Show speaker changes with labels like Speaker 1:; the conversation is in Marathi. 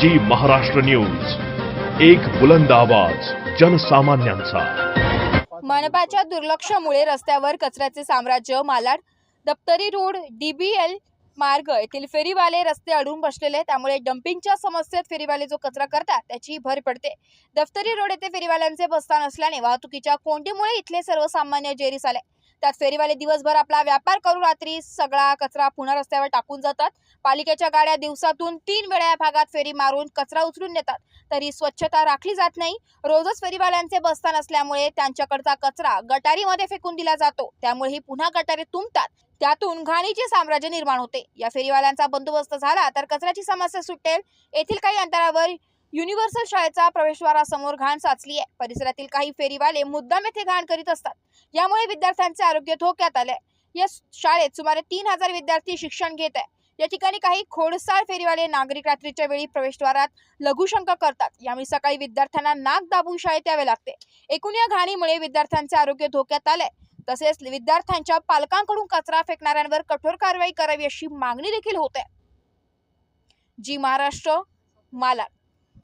Speaker 1: जी महाराष्ट्र न्यूज. एक बुलंद आवाज जनसामान्यांचा.
Speaker 2: मनपाच्या दुर्लक्षामुळे रस्त्यावर कचऱ्याचे साम्राज्य मालाड दप्तरी रोड डीबीएल मार्ग येथील फेरीवाले रस्ते अडून बसलेले त्यामुळे डम्पिंगच्या समस्येत फेरीवाले जो कचरा करतात त्याची भर पडते. दफ्तरी रोड येथे फेरीवाल्यांचे बसस्थान असल्याने वाहतुकीच्या कोंडीमुळे इथले सर्वसामान्य जेरीस आले. त्यात फेरीवाले दिवसभर आपला व्यापार करून रात्री सगळा कचरा पुन्हा रस्त्यावर टाकून जातात. पालिकेच्या गाड्या दिवसातून तीन वेळा या भागात फेरी मारून कचरा उचलून नेतात. तरी स्वच्छता राखली जात नाही. रोजच फेरीवाल्यांचे बसस्थान असल्यामुळे त्यांच्याकडचा कचरा गटारीमध्ये फेकून दिला जातो. त्यामुळे ही पुन्हा गटारी तुंबतात. त्यातून घाणीचे साम्राज्य निर्माण होते. या फेरीवाल्यांचा बंदोबस्त झाला तर कचऱ्याची समस्या सुटेल. येथील काही अंतरावर युनिव्हर्सल शाळेचा प्रवेशद्वारासमोर घाण साचली आहे परिसरातील काही फेरीवाले मुद्दाम येथे घाण करीत असतात. यामुळे विद्यार्थ्यांचे आरोग्य धोक्यात आले या शाळेत सुमारे तीन हजार विद्यार्थी शिक्षण घेत आहे या ठिकाणी काही खोडसाळ फेरीवाले नागरिक रात्रीच्या वेळी प्रवेशद्वारात लघुशंका करतात. यामुळे सकाळी विद्यार्थ्यांना नाक दाबून शाळेत यावे लागते. एकूण या घाणीमुळे विद्यार्थ्यांचे आरोग्य धोक्यात आले तसेच विद्यार्थ्यांच्या पालकांकडून कचरा फेकणाऱ्यांवर कठोर कारवाई करावी अशी मागणी देखील होते जी महाराष्ट्र मालाड.